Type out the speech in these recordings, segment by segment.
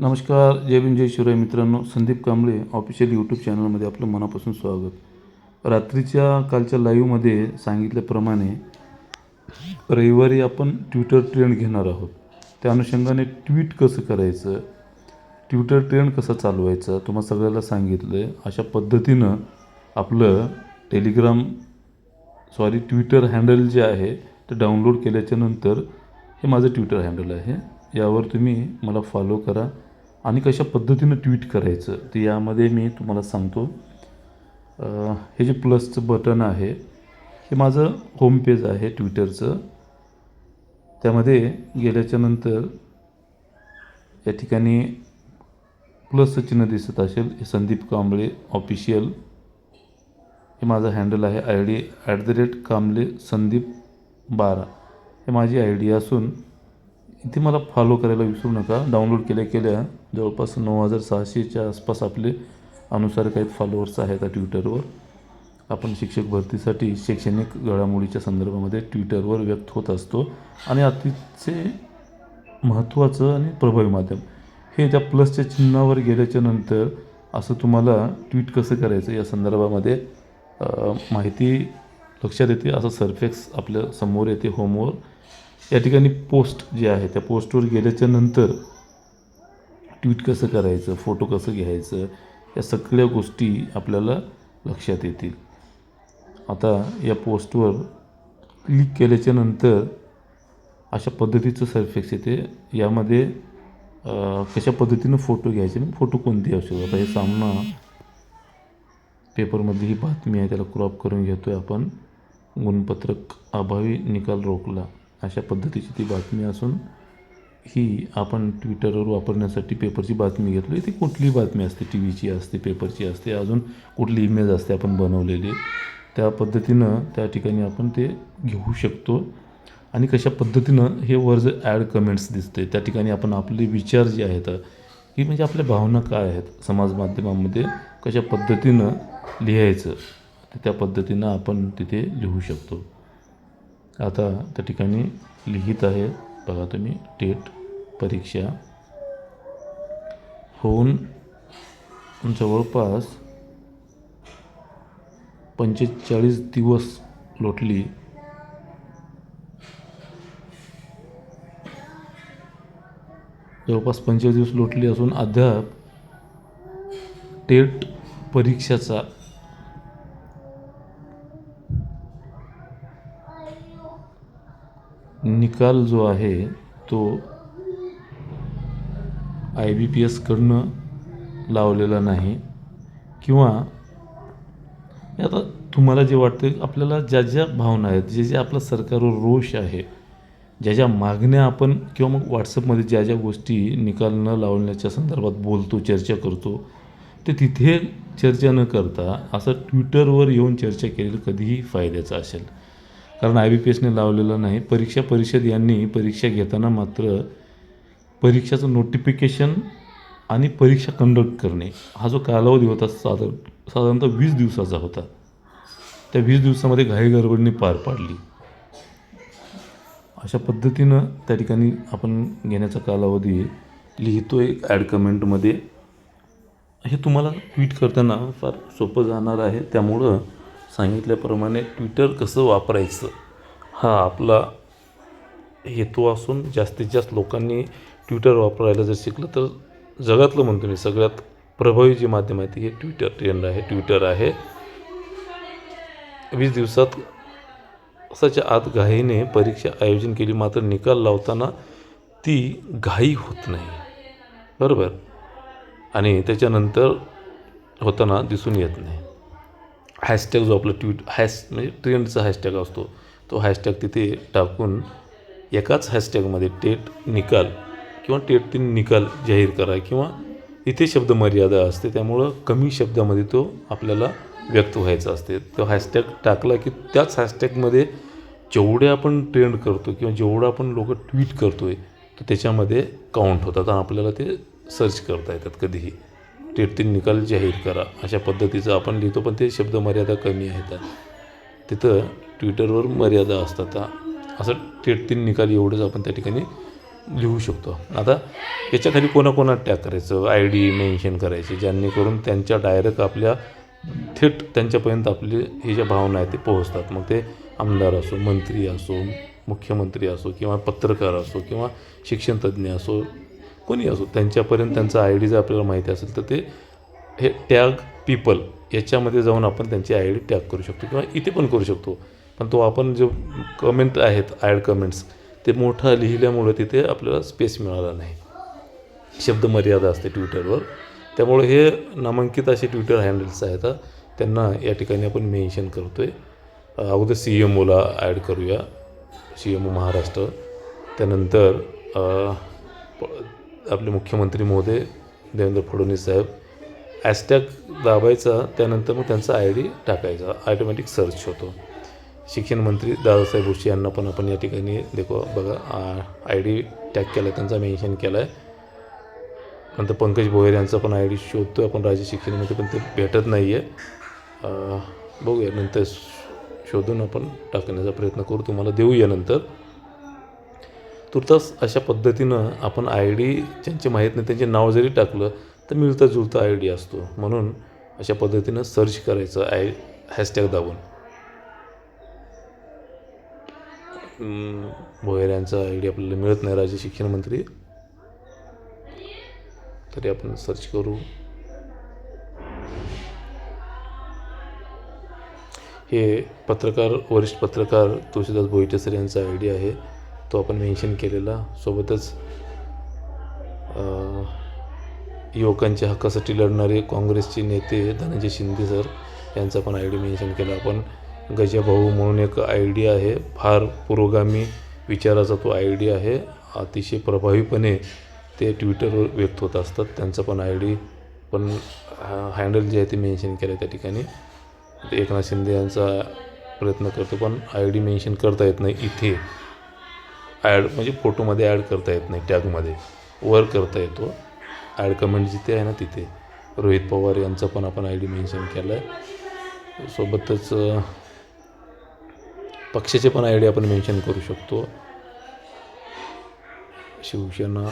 नमस्कार जय भीम जय शिवराय मित्रांनो. Sandeep Kamble official YouTube चॅनलमध्ये आपलं मनापासून स्वागत. रात्रीच्या कालच्या लाईव्हमध्ये सांगितल्याप्रमाणे रविवारी आपण ट्विटर ट्रेंड घेणार आहोत. त्या अनुषंगाने ट्विट कसं करायचं ट्विटर ट्रेंड कसं चालवायचं तुम्हाला सगळ्याला सांगितलं आहे अशा पद्धतीनं आपलं टेलिग्राम सॉरी ट्विटर हँडल जे आहे ते डाउनलोड केल्याच्यानंतर हे माझं ट्विटर हँडल आहे. यावर तुम्ही मला फॉलो करा. आणि कशा पद्धतीनं ट्विट करायचं ते यामध्ये मी तुम्हाला सांगतो. हे जे प्लसचं बटन आहे हे माझं होम पेज आहे ट्विटरचं त्यामध्ये गेल्याच्यानंतर या ठिकाणी प्लसचं चिन्ह दिसत असेल हे संदीप कांबळे ऑफिशियल हे माझं हँडल आहे I D at the rate Kamble Sandeep बारा. हे माझी आय डी असून इथे मला फॉलो करायला विसरू नका. डाउनलोड केल्या केल्या जवळपास नऊ हजार सहाशेच्या आसपास आपले अनुसार काही फॉलोअर्स आहेत ट्विटरवर आपण शिक्षक भरतीसाठी शैक्षणिक घडामोडीच्या संदर्भामध्ये ट्विटरवर व्यक्त होत असतो. आणि अतिशय महत्त्वाचं आणि प्रभावी माध्यम. हे त्या प्लसच्या चिन्हावर गेल्याच्यानंतर असं तुम्हाला ट्विट कसं करायचं या संदर्भामध्ये माहिती लक्षात येते. असं सरफेक्स आपल्यासमोर येते होमवर या ठिकाणी पोस्ट जे आहे त्या पोस्टवर गेल्याच्यानंतर ट्विट कसं करायचं फोटो कसं घ्यायचं या सगळ्या गोष्टी आपल्याला लक्षात येतील. आता या पोस्टवर क्लिक केल्याच्यानंतर अशा पद्धतीचं सर्फेक्स येते. यामध्ये कशा पद्धतीनं फोटो घ्यायचे आणि फोटो कोणते असू आता हे सामना पेपरमधली ही बातमी आहे त्याला क्रॉप करून घेतो आहे आपण. गुणपत्रक अभावी निकाल रोखला. अशा पद्धतीची ती बातमी असून ही आपण ट्विटरवर वापरण्यासाठी पेपरची बातमी घेतली. ती कुठली बातमी असते? टी व्हीची असते पेपरची असते अजून कुठली इमेज असते आपण बनवलेली त्या पद्धतीनं त्या ठिकाणी आपण ते घेऊ शकतो. आणि कशा पद्धतीनं हे वर जे ॲड कमेंट्स दिसते त्या ठिकाणी आपण आपले विचार जे आहेत की म्हणजे आपल्या भावना काय आहेत समाज माध्यमामध्ये कशा पद्धतीनं लिहायचं त्या पद्धतीनं आपण तिथे लिहू शकतो. आता त्या ठिकाणी लिहित आहे बघा तुम्ही. टेट परीक्षा. होऊन जवळपास पंचेचाळीस दिवस लोटली. जवळपास पंचेचाळीस दिवस लोटली असून अद्याप टेट परीक्षेचा निकाल जो आहे तो आय बी पी एसकडनं लावलेला नाही. किंवा आता तुम्हाला जे वाटतं आपल्याला ज्या ज्या भावना आहेत जे जे आपलं सरकारवर रोष आहे ज्या ज्या मागण्या आपण किंवा मग व्हॉट्सअपमध्ये ज्या ज्या गोष्टी निकाल न लावण्याच्या संदर्भात बोलतो चर्चा करतो ते तिथे चर्चा न करता असं ट्विटरवर येऊन चर्चा केलेलं कधीही फायद्याचं असेल. कारण आय बी पी एसने लावलेलं नाही. परीक्षा परिषद यांनी परीक्षा घेताना मात्र परीक्षाचं नोटिफिकेशन आणि परीक्षा कंडक्ट करणे हा जो कालावधी होता साधारण साधारणतः वीस दिवसाचा होता. त्या वीस दिवसामध्ये घाई गडबडीने पार पाडली. अशा पद्धतीनं त्या ठिकाणी आपण घेण्याचा कालावधी लिहितो एक ॲड कमेंटमध्ये हे तुम्हाला ट्विट करताना फार सोपं जाणार आहे. त्यामुळं सांगितल्याप्रमाणे ट्विटर कसं वापरायचं हा आपला हेतू असून जास्तीत जास्त लोकांनी ट्विटर वापरायला जर शिकलं तर जगातलं म्हणतो मी सगळ्यात प्रभावी जे माध्यम आहे ते हे ट्विटर ट्रेंड आहे. ट्विटर आहे. वीस दिवसात असाच्या आत घाईने परीक्षा आयोजन केली मात्र निकाल लावताना ती घाई होत नाही. बरोबर? आणि त्याच्यानंतर होताना दिसून येत नाही. हॅशटॅग जो आपला ट्विट हॅश म्हणजे ट्रेंडचा हॅशटॅग असतो तो हॅशटॅग तिथे टाकून एकाच हॅशटॅगमध्ये टेट निकाल किंवा टेट तीन निकाल जाहीर करा किंवा इथे शब्द मर्यादा असते त्यामुळं कमी शब्दामध्ये तो आपल्याला व्यक्त व्हायचा असते. तो हॅशटॅग टाकला की त्याच हॅशटॅगमध्ये जेवढे आपण ट्रेंड करतो किंवा जेवढं आपण लोक ट्विट करतो आहे तर त्याच्यामध्ये काउंट होतात आणि आपल्याला ते सर्च करता येतात कधीही. टेट निकाल जाहीर करा. अशा पद्धतीचं आपण लिहितो पण ते शब्द मर्यादा कमी आहेत. तिथं ट्विटरवर मर्यादा असतात. असं टेट निकाल एवढंच आपण त्या ठिकाणी लिहू शकतो. आता याच्याखाली कोणाकोणा टॅग करायचं? आय डी मेन्शन करायचे ज्यांनी त्यांच्या डायरेक्ट आपल्या थेट त्यांच्यापर्यंत आपली हे ज्या भावना आहेत ते पोहोचतात. मग ते आमदार असो मंत्री असो मुख्यमंत्री असो किंवा पत्रकार असो किंवा शिक्षणतज्ज्ञ असो कोणी असो त्यांच्यापर्यंत त्यांचा आय डी जर आपल्याला माहिती असेल तर ते हे टॅग पीपल याच्यामध्ये जाऊन आपण त्यांची आय डी टॅग करू शकतो किंवा इथे पण करू शकतो. पण तो आपण जो कमेंट आहेत ॲड कमेंट्स ते मोठा लिहिल्यामुळे तिथे आपल्याला स्पेस मिळाला नाही. शब्द मर्यादा असते ट्विटरवर त्यामुळे हे नामांकित असे ट्विटर हँडल्स आहेत. त्यांना या ठिकाणी आपण मेन्शन करतो आहे अगोदर सी एम ओला ॲड करूया. C M O Maharashtra. त्यानंतर आपले मुख्यमंत्री महोदय देवेंद्र फडणवीस साहेब हॅशटॅग दाबायचा त्यानंतर मग त्यांचा आय डी टाकायचा. ऑटोमॅटिक सर्च होतो. शिक्षण मंत्री दादासाहेब भुसे यांना पण आपण या ठिकाणी देखो बघा आय डी टॅग केला आहे त्यांचा मेन्शन केला आहे नंतर पंकज भोयर यांचा पण आय डी शोधतो आपण राज्य शिक्षणामध्ये पण ते भेटत नाही आहे बघूया नंतर शोधून आपण टाकण्याचा प्रयत्न करू. तुम्हाला देऊया नंतर. तुर्तास अशा पद्धतीनं आपण आय डी ज्यांचे माहीत नाही त्यांचे नाव जरी टाकलं तर मिळता जुळता आय डी असतो. म्हणून अशा पद्धतीनं सर्च करायचं आय हॅशटॅग दाबून. भोयऱ्यांचा भोयर यांचा आय डी आपल्याला मिळत नाही राज्य शिक्षण मंत्री. तरी आपण सर्च करू. हे पत्रकार वरिष्ठ पत्रकार तुळशीदास भोईटे सर यांचा आय डी आहे. तो आपण मेन्शन केलेला. सोबतच युवकांच्या हक्कासाठी लढणारे काँग्रेसचे नेते धनंजय शिंदे सर यांचा पण आय डी मेन्शन केला. आपण गजाभाऊ म्हणून एक आय डी आहे. फार पुरोगामी विचाराचा तो आय डी आहे. अतिशय प्रभावीपणे ते ट्विटरवर व्यक्त होत असतात. त्यांचा पण आय डी पण हँडल जे आहे ते मेन्शन केलं आहे त्या ठिकाणी. एकनाथ शिंदे यांचा प्रयत्न करतो पण आय डी मेन्शन करता येत नाही इथे. ॲड म्हणजे फोटोमध्ये ॲड करता येत नाही टॅगमध्ये. वर करता येतो. ॲड कमेंट जिथे आहे ना तिथे. रोहित पवार यांचा पण आपण आय डी मेन्शन केला आहे सोबतच पक्षाचे पण आय डी आपण मेन्शन करू शकतो. शिवसेना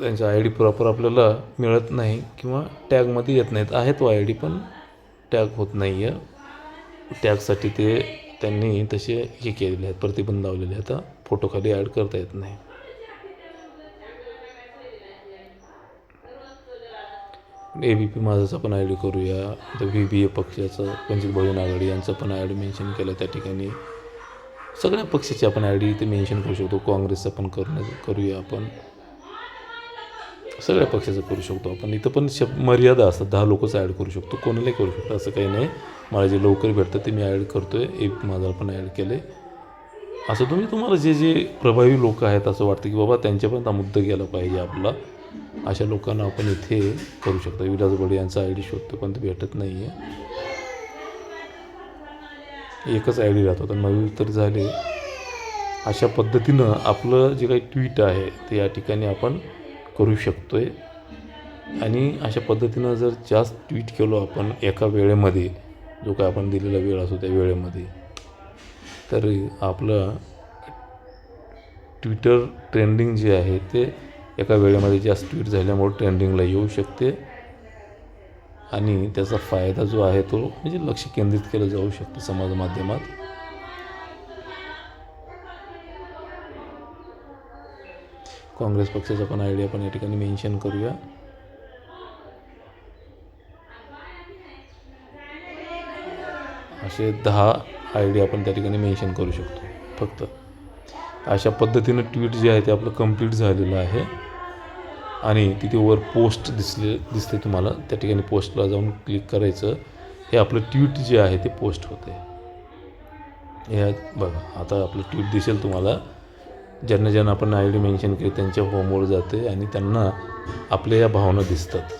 त्यांचा आय डी प्रॉपर आपल्याला मिळत नाही किंवा टॅगमध्ये येत नाहीत. आहे तो आय डी पण टॅग होत नाही आहे टॅगसाठी ते त्यांनी तसे हे केलेले आहेत प्रतिबंध लावलेले आहेत. फोटोखाली ॲड करता येत नाही. ए बी पी माझाचा पण आय डी करूया. तर व्ही बी ए पक्षाचं वंचित बहुजन आघाडी यांचं पण आय डी मेन्शन केलं त्या ठिकाणी. सगळ्या पक्षाचे आपण आय डी इथे मेन्शन करू शकतो. काँग्रेसचा पण करणं करूया आपण. सगळ्या पक्षाचं करू शकतो आपण. इथं पण शब मर्यादा असतात. दहा लोकच ॲड करू शकतो. कोणालाही करू शकतो. असं काही नाही. मला जे लवकर भेटतं ते मी ॲड करतो आहे एक माझा पण ॲड केलं आहे असं तुम्ही तुम्हाला जे जे प्रभावी लोक आहेत असं वाटतं की बाबा त्यांच्यापर्यंत मुद्दा गेला पाहिजे आपला अशा लोकांना आपण इथे करू शकतो. विलास बडे यांचा आय डी शोधतो पण ते भेटत नाही आहे एकच आय डी राहतो तर नवी तर झाले. अशा पद्धतीनं आपलं जे काही ट्विट आहे ते या ठिकाणी आपण करू शकतो आहे आणि अशा पद्धतीनं जर जास्त ट्विट केलो आपण एका वेळेमध्ये जो काय आपण दिलेला वेळ असतो त्या वेळेमध्ये तर आपलं ट्विटर ट्रेंडिंग जे आहे ते एका वेळेमध्ये जास्त ट्विट झाल्यामुळे ट्रेंडिंगला येऊ शकते. आणि त्याचा फायदा जो आहे तो म्हणजे लक्ष केंद्रित केलं जाऊ शकतं समाज माध्यमात. काँग्रेस पक्षाचा पण आयडिया पण या ठिकाणी मेन्शन करूया. असे दहा आय डी आपण त्या ठिकाणी मेन्शन करू शकतो. फक्त अशा पद्धतीनं ट्विट जे आहे ते आपलं कंप्लीट झालेलं आहे. आणि तिथे वर पोस्ट दिसले दिसते तुम्हाला. त्या ठिकाणी पोस्टला जाऊन क्लिक करायचं. हे आपलं ट्विट जे आहे ते पोस्ट होते. ह्या बघा आता आपलं ट्विट दिसेल तुम्हाला. ज्यांना ज्यांना आपण आय डी मेन्शन केली त्यांच्या होमवर जाते आणि त्यांना आपल्या या भावना दिसतात.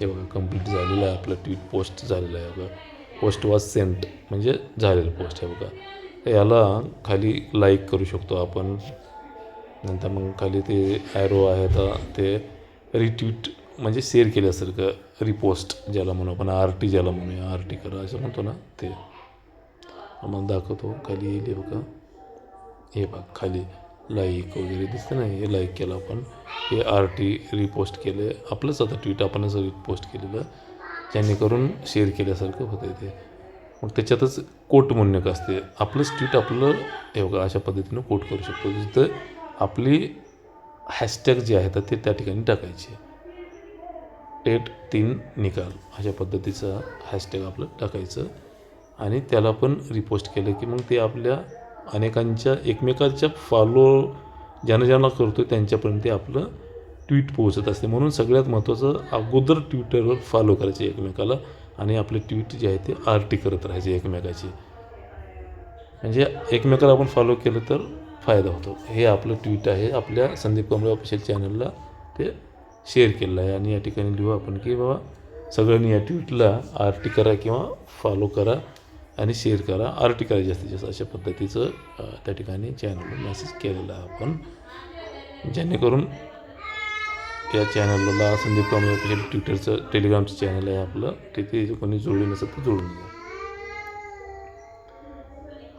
हे बघा कंप्लीट झालेलं आहे. आपलं ट्विट पोस्ट झालेलं आहे. बघा पोस्ट वॉज सेंट म्हणजे झालेलं पोस्ट आहे बघा. तर याला खाली लाईक करू शकतो आपण. नंतर मग खाली ते ॲरो आहे तर ते रिट्वीट म्हणजे शेअर केल्यासारखं रिपोस्ट ज्याला म्हणू आपण आर टी ज्याला म्हणूया आर टी करा असं म्हणतो ना ते. मग दाखवतो खाली येईल हे बघा. हे बघ खाली लाईक वगैरे दिसतं ना हे लाईक केलं आपण. हे आर टी रिपोस्ट केलं. आपलंच आता ट्विट आपणच रिपोस्ट केलेलं. जेणेकरून शेअर केल्यासारखं होतं ते. मग त्याच्यातच कोट म्हणून एक असते. आपलं स्ट्रीट आपलं हे बघा अशा पद्धतीनं कोट करू शकतो. जिथं आपली हॅशटॅग जे आहेत ते त्या ठिकाणी टाकायचे. टेट तीन निकाल. अशा पद्धतीचा हॅशटॅग आपलं टाकायचं. आणि त्याला पण रिपोस्ट केलं की मग ते आपल्या अनेकांच्या एकमेकांच्या फॉलो ज्यांना ज्यांना करतो त्यांच्यापर्यंत ते आपलं ट्विट पोहोचत असते. म्हणून सगळ्यात महत्त्वाचं अगोदर ट्विटरवर फॉलो करायचे एकमेकाला आणि आपले ट्विट जे आहे ते आरटी करत राहायचे एकमेकाची. म्हणजे एकमेकाला आपण फॉलो केलं तर फायदा होतो. हे आपलं ट्विट आहे. आपल्या संदीप कांबळे ऑफिशियल चॅनलला ते शेअर केलेलं आहे. आणि या ठिकाणी लिहू आपण की बाबा सगळ्यांनी या ट्विटला आर टी करा किंवा फॉलो करा आणि शेअर करा. आरटी करा जास्तीत जास्त अशा पद्धतीचं त्या ठिकाणी चॅनलवर मेसेज केलेला आहे आपण. जेणेकरून या चॅनलला संदीप कांबळे ऑफिशियल ट्विटरचं टेलिग्रामचं चॅनल आहे आपलं. तिथे कोणी जोडले नसेल तर जोडून घ्या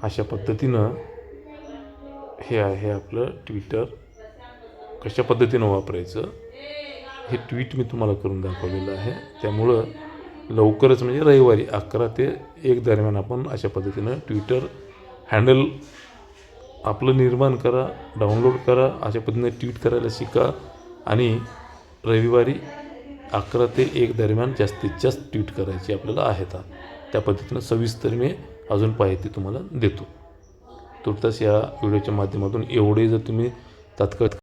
अशा पद्धतीनं हे आहे आपलं ट्विटर कशा पद्धतीनं वापरायचं? हे ट्विट मी तुम्हाला करून दाखवलेलं आहे. त्यामुळं लवकरच म्हणजे रविवारी अकरा ते एक दरम्यान आपण अशा पद्धतीनं ट्विटर हँडल आपलं निर्माण करा डाउनलोड करा अशा पद्धतीने ट्विट करायला शिका आणि रविवारी अकरा ते एक दरम्यान जास्तीत जास्त ट्विट करायची आपल्याला आहेत त्या पद्धतीनं सविस्तर मी अजून माहिती तुम्हाला देतो. तुर्तास या व्हिडिओच्या माध्यमातून एवढे जर तुम्ही तात्काळ